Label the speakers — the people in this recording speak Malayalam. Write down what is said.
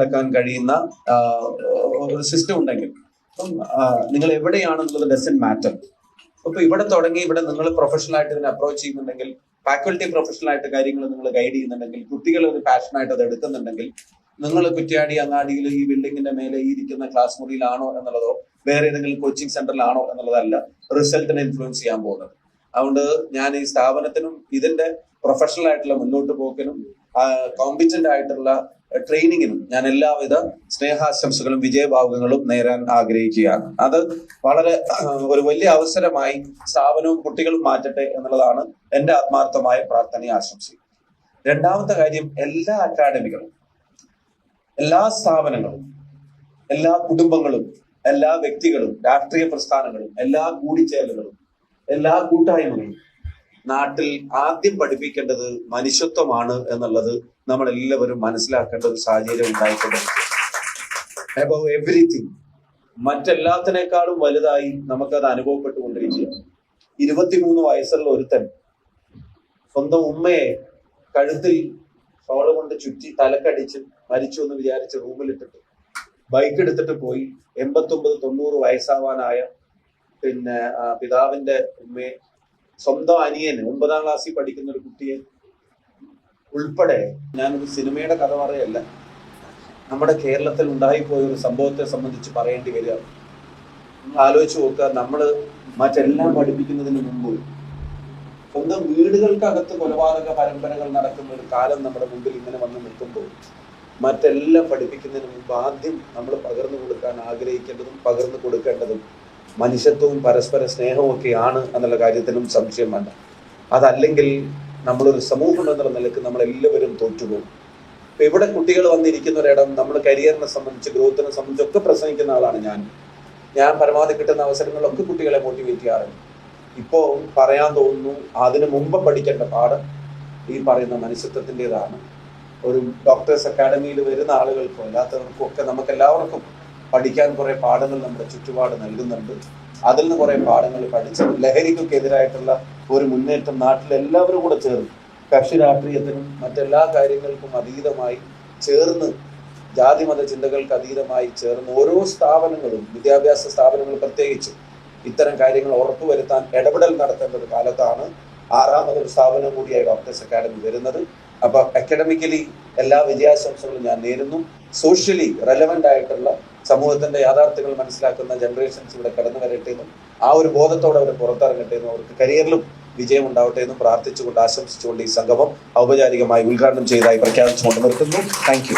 Speaker 1: നടക്കാൻ കഴിയുന്ന ഒരു സിസ്റ്റം ഉണ്ടെങ്കിൽ. അപ്പം നിങ്ങൾ എവിടെയാണെന്നുള്ളത് ഡസൻ മാറ്റർ അപ്പൊ ഇവിടെ തുടങ്ങി ഇവിടെ നിങ്ങൾ പ്രൊഫഷണൽ ആയിട്ട് ഇതിനെ അപ്രോച്ച് ചെയ്യുന്നുണ്ടെങ്കിൽ ഫാക്കൽറ്റി പ്രൊഫഷണൽ ആയിട്ട് കാര്യങ്ങൾ നിങ്ങൾ ഗൈഡ് ചെയ്യുന്നുണ്ടെങ്കിൽ കുട്ടികൾ ഒരു പാഷനായിട്ട് അത് എടുക്കുന്നുണ്ടെങ്കിൽ നിങ്ങൾ കുറ്റ്യാടി അങ്ങാടിയിൽ ഈ ബിൽഡിങ്ങിന്റെ മേലെ ഈ ഇരിക്കുന്ന ക്ലാസ് മുറിയിലാണോ എന്നുള്ളതോ വേറെ ഏതെങ്കിലും കോച്ചിങ് സെന്ററിലാണോ എന്നുള്ളതല്ല റിസൾട്ടിനെ ഇൻഫ്ലുവൻസ് ചെയ്യാൻ പോകുന്നത്. അതുകൊണ്ട് ഞാൻ ഈ സ്ഥാപനത്തിനും ഇതിന്റെ പ്രൊഫഷണൽ ആയിട്ടുള്ള മുന്നോട്ട് പോക്കിനും കോമ്പിറ്റന്റ് ആയിട്ടുള്ള ട്രെയിനിങ്ങിനും ഞാൻ എല്ലാവിധ സ്നേഹാശംസകളും വിജയഭാവുകങ്ങളും നേരാൻ ആഗ്രഹിക്കുകയാണ്. അത് വളരെ ഒരു വലിയ അവസരമായി സ്ഥാപനവും കുട്ടികളും മാറ്റട്ടെ എന്നുള്ളതാണ് എന്റെ ആത്മാർത്ഥമായ പ്രാർത്ഥനയും ആശംസയും. രണ്ടാമത്തെ കാര്യം എല്ലാ അക്കാഡമികളും എല്ലാ സ്ഥാപനങ്ങളും എല്ലാ കുടുംബങ്ങളും എല്ലാ വ്യക്തികളും രാഷ്ട്രീയ പ്രസ്ഥാനങ്ങളും എല്ലാ കൂടിച്ചേരലുകളും എല്ലാ കൂട്ടായ്മകളും നാട്ടിൽ ആദ്യം പഠിപ്പിക്കേണ്ടത് മനുഷ്യത്വമാണ് എന്നുള്ളത് നമ്മൾ എല്ലാവരും മനസ്സിലാക്കേണ്ട ഒരു സാഹചര്യം ഉണ്ടായിട്ടുണ്ട്. അബവ് എവറിഥിങ് മറ്റെല്ലാത്തിനേക്കാളും വലുതായി നമുക്കത് അനുഭവപ്പെട്ടുകൊണ്ടിരിക്കുക ഇരുപത്തിമൂന്ന് വയസ്സുള്ള ഒരുത്തൻ സ്വന്തം ഉമ്മയെ കഴുത്തിൽ ഷോൾ കൊണ്ട് ചുറ്റി തലക്കടിച്ച് മരിച്ചു എന്ന് വിചാരിച്ച് റൂമിലിട്ടിട്ട് ബൈക്ക് എടുത്തിട്ട് പോയി. എൺപത്തി ഒമ്പത് തൊണ്ണൂറ് വയസ്സാവാനായ പിന്നെ പിതാവിന്റെ ഉമ്മയെ സ്വന്തം അനിയന് ഒമ്പതാം ക്ലാസ്സിൽ പഠിക്കുന്ന ഒരു കുട്ടിയെ ഉൾപ്പെടെ ഞാനൊരു സിനിമയുടെ കഥ പറയല്ല. നമ്മുടെ കേരളത്തിൽ ഉണ്ടായിപ്പോയ ഒരു സംഭവത്തെ സംബന്ധിച്ച് പറയേണ്ടി വരിക. നിങ്ങൾ ആലോചിച്ച് നോക്കുക നമ്മൾ മറ്റെല്ലാം പഠിപ്പിക്കുന്നതിന് മുമ്പ് സ്വന്തം വീടുകൾക്കകത്ത് കൊലപാതക പരമ്പരകൾ നടക്കുന്ന ഒരു കാലം നമ്മുടെ മുമ്പിൽ ഇങ്ങനെ വന്ന് നിൽക്കുമ്പോൾ മറ്റെല്ലാം പഠിപ്പിക്കുന്നതിന് മുമ്പ് ആദ്യം നമ്മൾ പകർന്നു കൊടുക്കാൻ ആഗ്രഹിക്കേണ്ടതും പകർന്നു കൊടുക്കേണ്ടതും മനുഷ്യത്വവും പരസ്പര സ്നേഹവും ഒക്കെയാണ് എന്നുള്ള കാര്യത്തിലും സംശയം വേണ്ട. അതല്ലെങ്കിൽ നമ്മളൊരു സമൂഹം എന്നുള്ള നിലയ്ക്ക് നമ്മളെല്ലാവരും തോറ്റുപോകും. ഇപ്പൊ ഇവിടെ കുട്ടികൾ വന്നിരിക്കുന്ന ഒരിടം നമ്മൾ കരിയറിനെ സംബന്ധിച്ച് ഗ്രോത്തിനെ സംബന്ധിച്ച് ഒക്കെ പ്രസംഗിക്കുന്ന ആളാണ് ഞാൻ. ഞാൻ പരമാവധി കിട്ടുന്ന അവസരങ്ങളിലൊക്കെ കുട്ടികളെ മോട്ടിവേറ്റ് ചെയ്യാറുണ്ട്. ഇപ്പോ പറയാൻ തോന്നുന്നു അതിനു മുമ്പ് പഠിക്കേണ്ട പാഠം ഈ പറയുന്ന മനുഷ്യത്വത്തിന്റെതാണ്. ഒരു ഡോക്ടേഴ്സ് അക്കാഡമിയിൽ വരുന്ന ആളുകൾക്കും അല്ലാത്തവർക്കും ഒക്കെ നമുക്ക് എല്ലാവർക്കും പഠിക്കാൻ കുറെ പാഠങ്ങൾ നമ്മുടെ ചുറ്റുപാട് നൽകുന്നുണ്ട്. അതിൽ നിന്ന് കുറെ പാഠങ്ങൾ പഠിച്ച് ലഹരിക്കൊക്കെ എതിരായിട്ടുള്ള ഒരു മുന്നേറ്റം നാട്ടിൽ എല്ലാവരും കൂടെ ചേർന്ന് കക്ഷി രാഷ്ട്രീയത്തിനും മറ്റെല്ലാ കാര്യങ്ങൾക്കും അതീതമായി ചേർന്ന് ജാതി മത ചിന്തകൾക്ക് അതീതമായി ചേർന്ന് ഓരോ സ്ഥാപനങ്ങളും വിദ്യാഭ്യാസ സ്ഥാപനങ്ങൾ പ്രത്യേകിച്ച് ഇത്തരം കാര്യങ്ങൾ ഉറപ്പുവരുത്താൻ ഇടപെടൽ നടത്തേണ്ട ഒരു കാലത്താണ് ആറാമതൊരു സ്ഥാപനം കൂടിയായി ഡോക്ടേഴ്സ് അക്കാഡമി വരുന്നത്. അപ്പൊ അക്കാഡമിക്കലി എല്ലാ വിജയാശംസകളും ഞാൻ നേരുന്നു. സോഷ്യലി റെലവെന്റ് ആയിട്ടുള്ള സമൂഹത്തിന്റെ യാഥാർത്ഥ്യങ്ങൾ മനസ്സിലാക്കുന്ന ജനറേഷൻസ് ഇവിടെ കടന്നു വരട്ടെ എന്നും ആ ഒരു ബോധത്തോടെ അവർ പുറത്തിറങ്ങട്ടെ എന്നും അവർക്ക് കരിയറിലും വിജയം ഉണ്ടാവട്ടെ എന്നും പ്രാർത്ഥിച്ചുകൊണ്ട് ആശംസിച്ചുകൊണ്ട് ഈ സംഗമം ഔപചാരികമായി ഉദ്ഘാടനം ചെയ്തതായി പ്രഖ്യാപിച്ചുകൊണ്ട് നിർത്തുന്നു. താങ്ക്